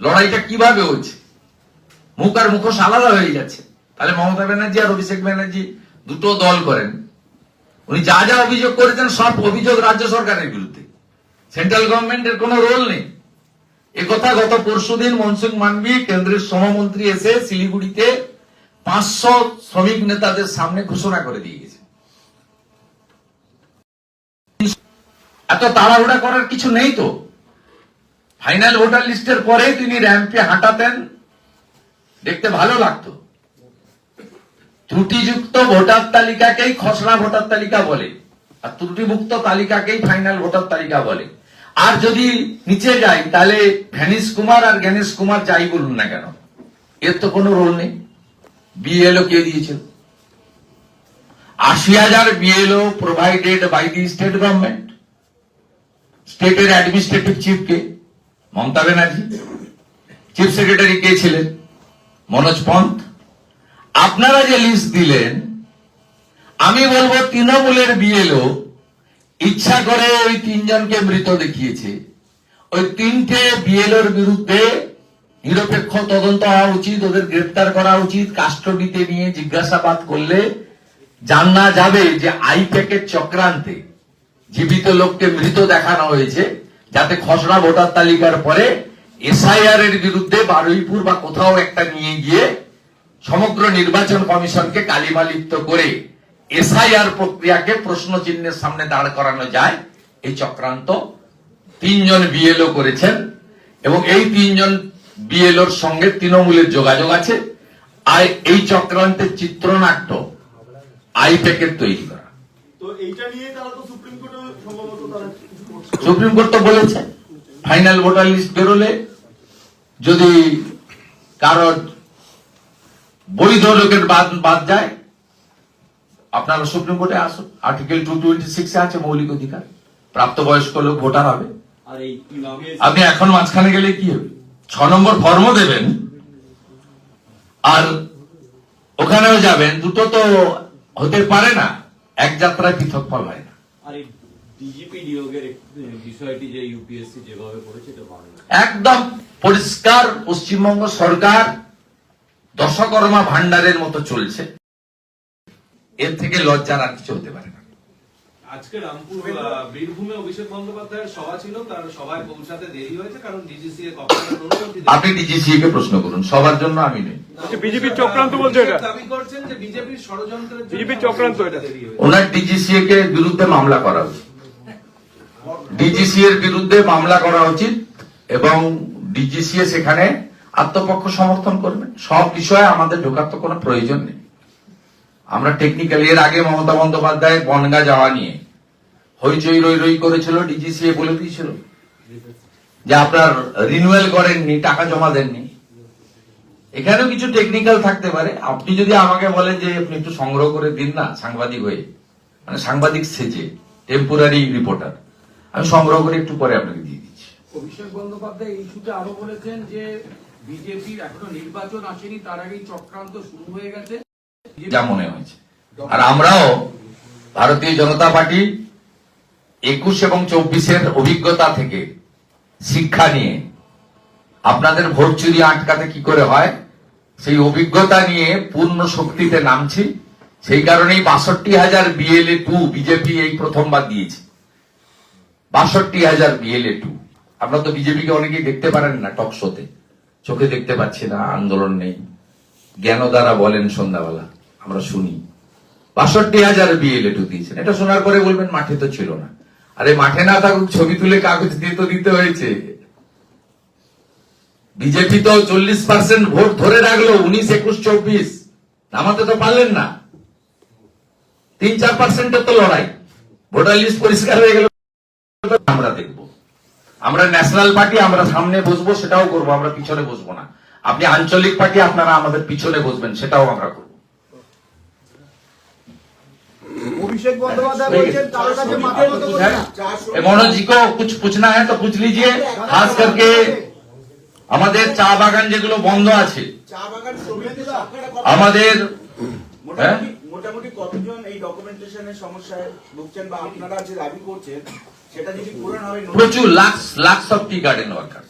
লড়াইটা কীভাবে হচ্ছে মুখ আর মুখোশ আলাদা হয়ে যাচ্ছে। তাহলে মমতা ব্যানার্জি আর অভিষেক ব্যানার্জি দুটো দল করেন। উনি যা যা অভিযোগ করেছেন সব অভিযোগ রাজ্য সরকারের বিরুদ্ধে। সেন্ট্রাল গভর্নমেন্টের কোনো রোল নেই। একথা গত পরশুদিন মনসুখ মান্ডি কেন্দ্রের শ্রমমন্ত্রী এসে শিলিগুড়িতে পাঁচশো শ্রমিক নেতাদের সামনে ঘোষণা করে দিয়ে গেছে। এত তাড়াহুড়া করার কিছু নেই তো? ফাইনাল ভোটার লিস্টের পরে তিনি র্যাম্পে হাঁটাতেন। দেখতে ভালো লাগতো। ত্রুটিযুক্ত ভোটার তালিকাকেই খসড়া ভোটার তালিকা বলে। আর ত্রুটিমুক্ত তালিকাকেই ফাইনাল ভোটার তালিকা বলে। আর যদি নিচে যাই, তাহলে ভ্যানিস কুমার আর জ্ঞানেশ কুমার যাই বলুন না কেন? এর তো কোনো রোল নেই। বিএলও কে দিয়েছিল? আশি হাজার BLO provided by the state government স্টেটের অ্যাডমিনিস্ট্রেটিভ চিফ কে। মমতা ব্যানার্জি চিফ সেক্রেটারি কে ছিলেন? মনোজ পন্থ। আপনারা যে লিস্ট দিলেন, আমি বলব তৃণমূলের বিএলও ইচ্ছা করে ওই তিনজনকে মৃত দেখিয়েছে। ওই তিনটে বিএলওর বিরুদ্ধে নিরপেক্ষ তদন্ত হওয়া উচিত, ওদের গ্রেপ্তার করা উচিত কাস্টডিতে নিয়ে জিজ্ঞাসাবাদ করলে জানা যাবে যে আইপ্যাকের চক্রান্তে জীবিত লোককে মৃত দেখানো হয়েছে। যাতে খসড়া ভোটার তালিকার পরে এসআইআর এর বিরুদ্ধে বারুইপুর বা কোথাও একটা নিয়ে গিয়ে সমগ্র নির্বাচন কমিশনকে কালিমালিপ্ত করে এসআইআর প্রক্রিয়াকে প্রশ্ন চিহ্নের সামনে দাঁড় করানো যায়। এই চক্রান্ত তিনজন বিএলও করেছেন এবং এই তিনজন বিএলওর সঙ্গে তৃণমূলের যোগাযোগ আছে। আর এই চক্রান্তের চিত্রনাট্য আইপ্যাকের তৈরি করা। সুপ্রিম কোর্টে তো বলেছে ফাইনাল ভোটার লিস্ট বেরোলে যদি কারোর বৈধ লোকের বাদ বাদ যায় আপনারা সুপ্রিম কোর্টে আসুন। আর্টিকেল টু টোয়েন্টি সিক্সে আছে মৌলিক অধিকার প্রাপ্তবয়স্ক লোক ভোটার হবে। আপনি এখন মাঝখানে গেলে কি হবে? ছ নম্বর ফর্ম দেবেন আর ওখানেও যাবেন দুটো তো হতে পারে না। এক যাত্রায় পৃথক ফল হয় না। একদম পরিষ্কার পশ্চিমবঙ্গ সরকার দশকর্মা ভান্ডারের মতো চলছে। এর থেকে লজ্জার আর কিছু হতে পারে না। আজকে রামপুর বীরভূমে অভিষেক বন্দ্যোপাধ্যায়ের সভা ছিল তার সভায় পৌঁছাতে দেরি হয়েছে কারণ ডিজিসি দেয়নি। আপনি ডিজিসি কে প্রশ্ন করুন সবার জন্য আমি নেই। বিজেপির চক্রান্ত বলছে এটা। দাবি করছেন যে বিজেপির ষড়যন্ত্রের জন্য চক্রান্ত এটা। ওনার ডিজিসিএ কে বিরুদ্ধে মামলা করা উচিত। ডিজিসি এর বিরুদ্ধে মামলা করা উচিত এবং ডিজিসিএ সেখানে আত্মপক্ষ সমর্থন করবে। সব বিষয়ে আমাদের ঢোকার তো কোনো প্রয়োজন নেই। আমরা টেকনিক্যালি এর আগে মমতা বন্দ্যোপাধ্যায় বনগা যাওয়া নিয়ে হইচই রই রই করেছিল ডিজিসিএ বলে দিয়েছিল। যে আপনার রিনুয়াল করেননি টাকা জমা দেননি। এখানেও কিছু টেকনিক্যাল থাকতে পারে। আপনি যদি আমাকে বলেন যে আপনি একটু সংগ্রহ করে দিন না সাংবাদিক হয়ে মানে সাংবাদিক সেজে টেম্পোরারি রিপোর্টার আমি সংগ্রহ করে একটু পরে আপনাকে দিয়ে দিচ্ছি। অভিষেক বন্দ্যোপাধ্যায় এই ইস্যুতে আরও বলেছেন যে বিজেপির এখনও নির্বাচন আসেনি তার আগেই চক্রান্ত শুরু হয়ে গেছে। যা মনে হয়েছে। আর আমরাও ভারতীয় জনতা পার্টি একুশ এবং চব্বিশের অভিজ্ঞতা থেকে শিক্ষা নিয়ে আপনাদের ভোট চুরি আটকাতে কি করে হয়? সেই অভিজ্ঞতা নিয়ে পূর্ণ শক্তিতে নামছি। সেই কারণেই বাষট্টি হাজার বিএলএ টু বিজেপি এই প্রথমবার দিয়েছে। বাষট্টি হাজার বিএলএ টু। আপনারা তো বিজেপিকে অনেকেই দেখতে পারেন না টক শোতে। চোখে দেখতে পাচ্ছি না, আন্দোলন নেই। জ্ঞান দ্বারা বলেন সন্ধ্যাবেলা, আমরা শুনি। বাষট্টি হাজার বিএলএ টু দিয়েছেন। এটা শোনার পরে বলবেন, মাঠে তো ছিল না। আরে মাঠে না থাকুক, ছবি তুলে কাগজ দিয়ে তো দিতে হয়েছে। বিজেপি তো চল্লিশ পার্সেন্ট ভোট ধরে রাখল, উনিশ, একুশ, চব্বিশ। নামাতে তো পারলেন না। তিন চার পার্সেন্টের তো লড়াই। ভোটার লিস্ট পরিষ্কার হয়ে গেল, আমরা দেখব। আমরা ন্যাশনাল পার্টি, আমরা সামনে বসবো, সেটাও করব, আমরা পিছনে বসবো না। আপনি আঞ্চলিক পার্টি, আপনারা আমাদের পিছনে বসবেন, সেটাও আমরা করব। অভিষেক বন্দ্যোপাধ্যায় বলছেন কারো কাছে মাথা নত করে না ए, मनोज जी को कुछ पूछना है तो पूछ लीजिए खास करके আমাদের চা বাগান যেগুলো বন্ধ আছে চা বাগান শ্রমিকরা আমাদের হ্যাঁ মোটামুটি মোটামুটি কতজন এই ডকুমেন্টেশনের সমস্যায় ভুগছেন বা আপনারা যে দাবি করছেন সেটা যদি পূরণ হয় প্রচুর lakhs lakhs of tea garden worker